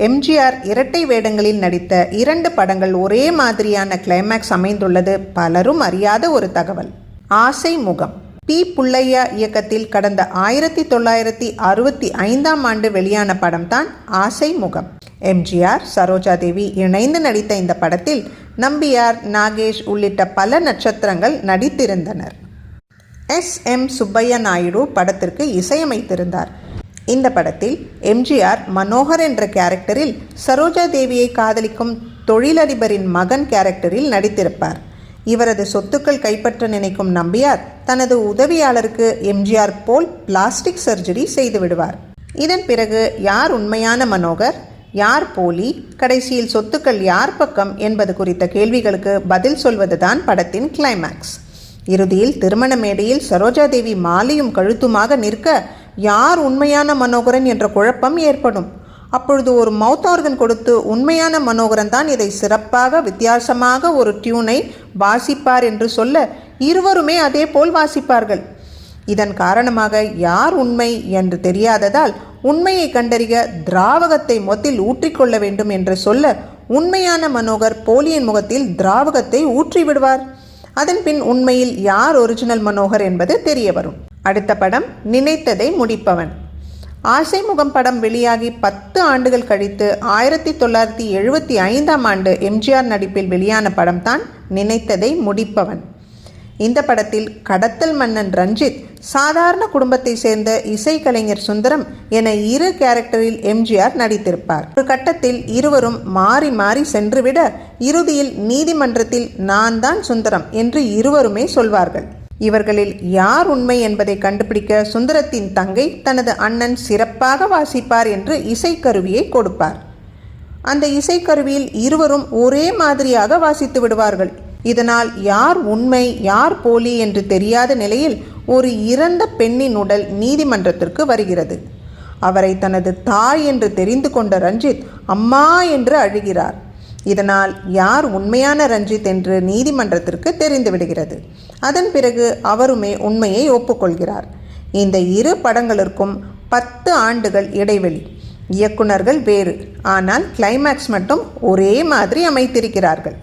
எம்ஜிஆர் இரட்டை வேடங்களில் நடித்த இரண்டு படங்கள் ஒரே மாதிரியான கிளைமேக்ஸ் அமைந்துள்ளது. பலரும் அறியாத ஒரு தகவல். ஆசை முகம். பி. புள்ளையா இயக்கத்தில் கடந்த ஆயிரத்தி தொள்ளாயிரத்தி அறுபத்தி ஐந்தாம் ஆண்டு வெளியான படம்தான் ஆசை முகம். எம்ஜிஆர் சரோஜா தேவி இணைந்து நடித்த இந்த படத்தில் நம்பியார் நாகேஷ் உள்ளிட்ட பல நட்சத்திரங்கள் நடித்திருந்தனர். எஸ். எம். சுப்பையா நாயுடு படத்திற்கு இசையமைத்திருந்தார். இந்த படத்தில் எம்ஜிஆர் மனோகர் என்ற கேரக்டரில் சரோஜா தேவியை காதலிக்கும் தொழிலதிபரின் மகன் கேரக்டரில் நடித்திருப்பார். இவரது சொத்துக்கள் கைப்பற்ற நினைக்கும் நம்பியார் தனது உதவியாளருக்கு எம்ஜிஆர் போல் பிளாஸ்டிக் சர்ஜரி செய்து விடுவார். இதன் பிறகு யார் உண்மையான மனோகர் யார் போலி கடைசியில் சொத்துக்கள் யார் பக்கம் என்பது குறித்த கேள்விகளுக்கு பதில் சொல்வதுதான் படத்தின் கிளைமேக்ஸ் இறுதியில் திருமண மேடையில் சரோஜாதேவி மாலையும் கழுத்துமாக நிற்க யார் உண்மையான மனோகரன் என்ற குழப்பம் ஏற்படும். அப்பொழுது ஒரு மவுத் ஆர்கன் கொடுத்து உண்மையான மனோகரன் தான் இதை சிறப்பாக வித்தியாசமாக ஒரு டியூனை வாசிப்பார் என்று சொல்ல இருவருமே அதே போல் வாசிப்பார்கள். இதன் காரணமாக யார் உண்மை என்று தெரியாததால் உண்மையை கண்டறிய திராவகத்தை மொத்தில் ஊற்றிக்கொள்ள வேண்டும் என்று சொல்ல உண்மையான மனோகர் போலியின் முகத்தில் திராவகத்தை ஊற்றிவிடுவார். அதன் பின் உண்மையில் யார் ஒரிஜினல் மனோகர் என்பது தெரிய வரும் அடுத்த படம் நினைத்ததை முடிப்பவன். ஆசைமுகம் படம் வெளியாகி பத்து ஆண்டுகள் கழித்து ஆயிரத்தி தொள்ளாயிரத்தி எழுபத்தி ஐந்தாம் ஆண்டு எம்ஜிஆர் நடிப்பில் வெளியான படம்தான் நினைத்ததை முடிப்பவன். இந்த படத்தில் கடத்தல் மன்னன் ரஞ்சித் சாதாரண குடும்பத்தை சேர்ந்த இசைக்கலைஞர் சுந்தரம் என இரு கேரக்டரில் எம்ஜிஆர் நடித்திருப்பார். ஒரு கட்டத்தில் இருவரும் மாறி மாறி சென்றுவிட இறுதியில் நீதிமன்றத்தில் நான் தான் சுந்தரம் என்று இருவருமே சொல்வார்கள். இவர்களில் யார் உண்மை என்பதை கண்டுபிடிக்க சுந்தரத்தின் தங்கை தனது அண்ணன் சிறப்பாக வாசிப்பார் என்று இசைக்கருவியை கொடுப்பார். அந்த இசைக்கருவியில் இருவரும் ஒரே மாதிரியாக வாசித்து விடுவார்கள் இதனால் யார் உண்மை யார் போலி என்று தெரியாத நிலையில் ஒரு இறந்த பெண்ணின் உடல் நீதிமன்றத்திற்கு வருகிறது. அவரை தனது தாய் என்று தெரிந்து கொண்ட ரஞ்சித் அம்மா என்று அழுகிறார். இதனால் யார் உண்மையான ரஞ்சித் என்று நீதிமன்றத்திற்கு தெரிந்துவிடுகிறது அதன் பிறகு அவருமே உண்மையை ஒப்புக்கொள்கிறார். இந்த இரு படங்களுக்கும் பத்து ஆண்டுகள் இடைவெளி. இயக்குனர்கள் வேறு ஆனால் கிளைமேக்ஸ் மட்டும் ஒரே மாதிரி அமைத்திருக்கிறார்கள்.